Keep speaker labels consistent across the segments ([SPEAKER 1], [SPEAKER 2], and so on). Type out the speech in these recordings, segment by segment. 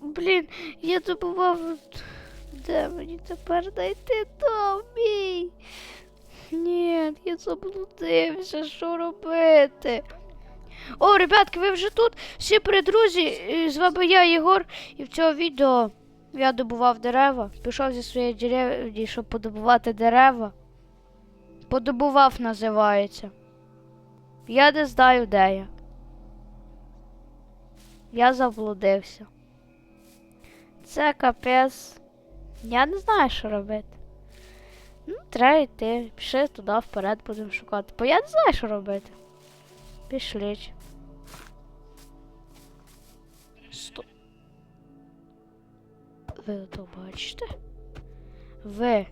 [SPEAKER 1] Блін, я забував. Де мені тепер знайти дом? Ні, я заблудився, що робити? О, ребятки, ви вже тут? Всі привіт, друзі! Е, З вами я, Єгор, і в цьому відео я добував дерева. Пішов зі своєї деревні, щоб подобувати дерева. Подобував називається. Я не знаю, де я. Я заблудився. Це капець. Я не знаю, що робити. Ну, треба йти. Пішли туди вперед будемо шукати. Бо я не знаю, що робити. Пішліть. Стоп. Ви ото бачите? Ви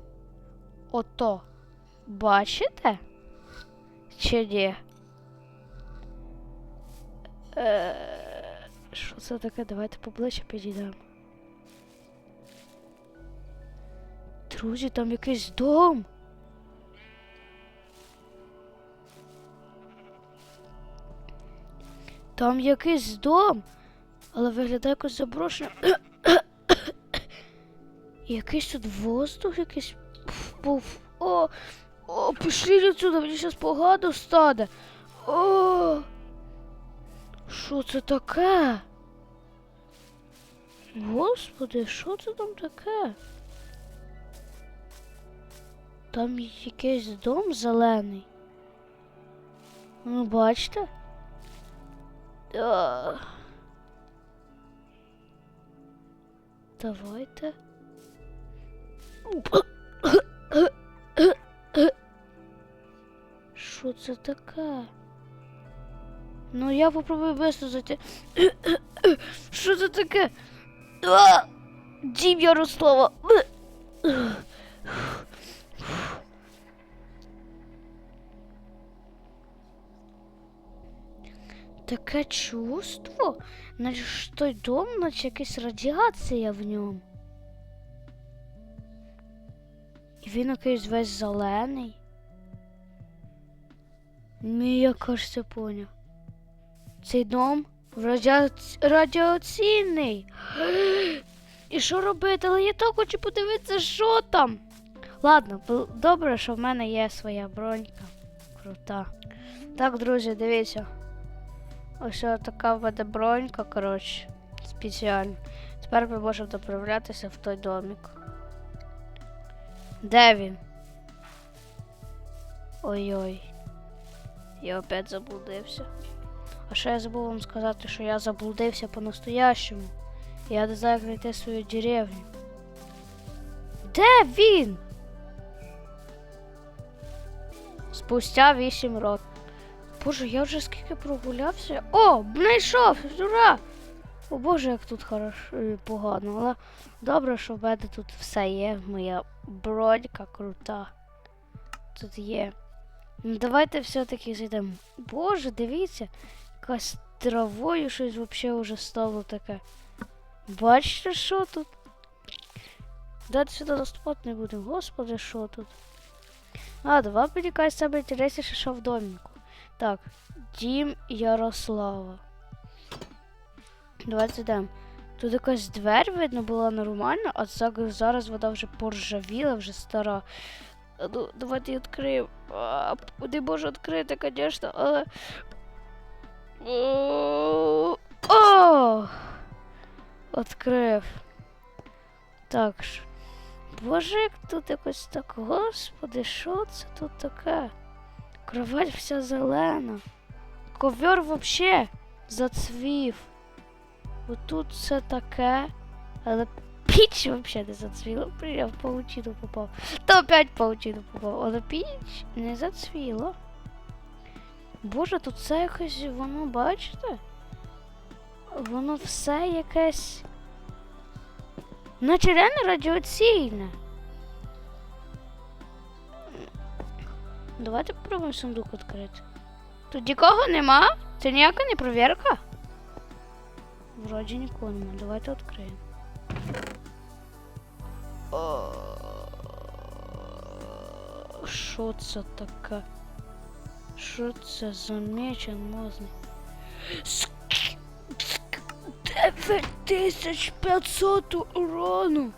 [SPEAKER 1] ото бачите? Чи ні? Е, Що це таке? Давайте поближче підійдемо. Друзі, там якийсь дом. Там якийсь дом, але виглядає якось заброшено. Якийсь тут воздух якийсь був. О, о, пішли відсюди, мені зараз погано стане. О, що це таке? Господи, що це там таке? Там якийсь дом зелений. Ну, бачите? А. Давайте. Що це таке? Ну, я попробую быстро зайти. Що це таке? А! Дім Таке чувство, наче ж той дом, наче якась радіація в ньому. І він якийсь весь зелений. Ну, я кажеться, поняв. Цей дом радіаці... радіаційний. І що робити? Але я так хочу подивитися, що там. Ладно, добре, що в мене є своя бронька. Крута. Так, друзі, дивіться. Ось така в бронька, коротше, спеціальна. Тепер ми можемо доправлятися в той домик. Де він? Ой-ой. Я опять заблудився. А ще я забув вам сказати, що я заблудився по-настоящему. Я не знаю, як знайти свою деревню. Де він? Спустя 8 років. Боже, я вже скільки прогулявся. О, знайшов! Ура! О Боже, як тут хорошо е, погано, але добре, що в мене тут все є. Моя бронька крута. Тут є. Ну давайте все-таки зайдемо. Боже, дивіться, якась травою щось взагалі вже стало таке. Бачите, що тут? Дати сюди наступати не будемо. Господи, що тут? А, давай мені якась що в доміку. Так, Дім Ярослава. Давайте йдемо. Тут якась двері, видно, була нормальна, а за- зараз вода вже поржавіла, вже стара. Ну, давайте відкриємо. Не можу відкрити, звісно, але. О! О! Відкрив. Так ж. Боже, як тут якось так, господи, що це тут таке? Кровать вся зелена. Ковер вообще зацвів. Отут все таке. Але піч вообще не зацвіла. Блін, Я в паутину попав. Та опять в паутину попав. Але піч не зацвіла. Боже, тут все якось, воно, бачите? Воно все якесь. Наче реально радіаційне. Давайте попробуємо сундук відкрити. Тут нікого нема? Це ніяка не провірка? Вроді нікого нема. Давайте відкриємо. Що це таке? Що це за меч ск- 9500 урону.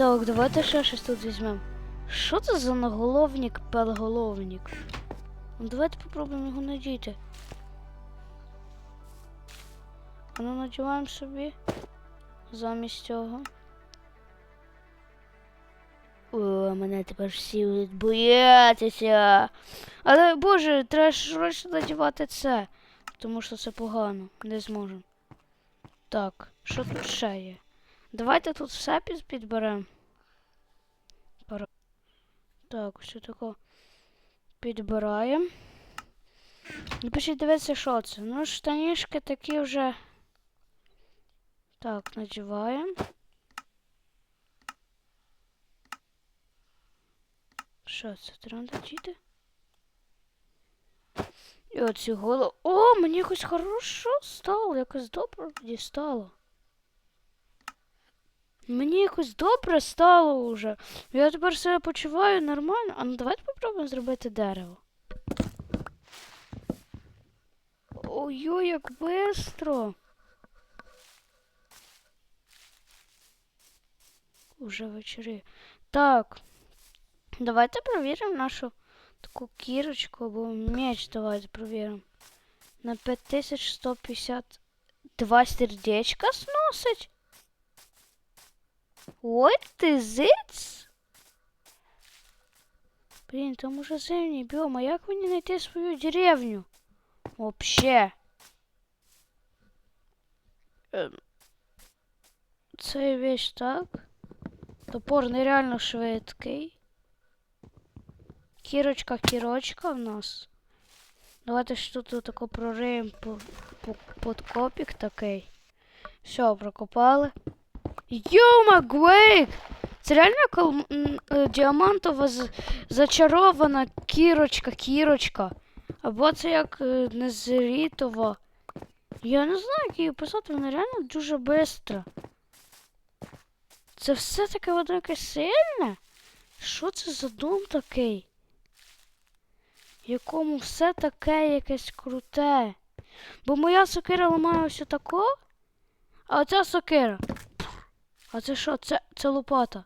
[SPEAKER 1] Так, давайте ще щось тут візьмемо. Що це за наголовник пелголовник? Ну, давайте попробуємо його надіти. А ну надіваємо собі замість цього. О, мене тепер всі боятися. Але боже, треба швидше надівати це. Тому що це погано. Не зможемо. Так, що тут ще є? Давайте тут все під- підберемо. Так, все тако підбираємо. І пишіть дивитися, що це. Ну, штанішки такі вже. Так, надіваємо. Що це? Треба надіти? І оцю голову. О, мені якось хорошо стало, якось добре мені стало. Мені якось добре стало уже. Я тепер себе почуваю нормально. А ну давайте попробуємо зробити дерево. Ой-ой, як бистро. Уже вечері. Так. Давайте перевіримо нашу таку кірочку або меч давайте перевіримо. На 5152 сердечка сносить. Ой, ти зиць? Блін, там уже зимній біом, а як мені знайти свою деревню? Вообще. Цей вещь так. Топор нереально швидкий. Кірочка, кірочка в нас. Давайте ж тут тако прориємо по, по, подкопік такий. Все, прокопали. Йома, Гвейк! Це реально кол... е, діамантова з... зачарована кірочка, кірочка. Або це як е, незрітова. Я не знаю, як її писати, вона реально дуже швидко. Це все таке воно якесь сильне? Що це за дом такий? Якому все таке якесь круте. Бо моя сокира ламає ось тако, а оця сокира. А це що? Це, це лопата.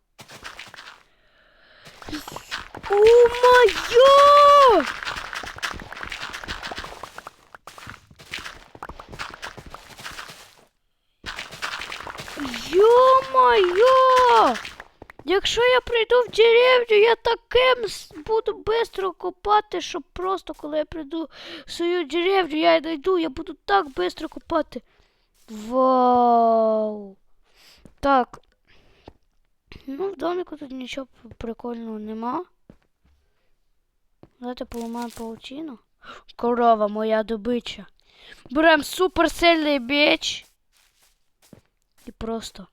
[SPEAKER 1] О моє! Йо-моє! Якщо я прийду в деревню, я таким буду швидко копати, що просто коли я прийду в свою деревню, я знайду, я буду так швидко копати. Вау! Так. Ну, в домику тут нічого прикольного нема. Давайте поламаємо паутину. Корова моя добича. Берем суперсильний біч. І просто.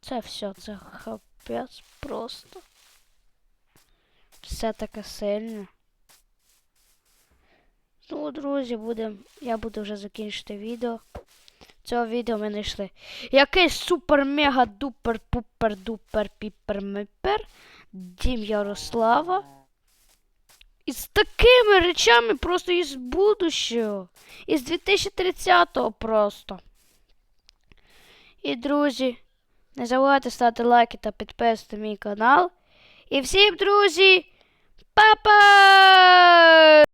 [SPEAKER 1] Це все, це хапець просто. Все таке сильне. Ну, друзі, будем, я буду вже закінчити відео. Цього відео ми знайшли. Якийсь супер мега дупер пупер дупер піпер мепер Дім Ярослава. І з такими речами просто із будущого. Із 2030-го просто. І, друзі, не забувайте ставити лайки та підписувати мій канал. І всім, друзі, па-па!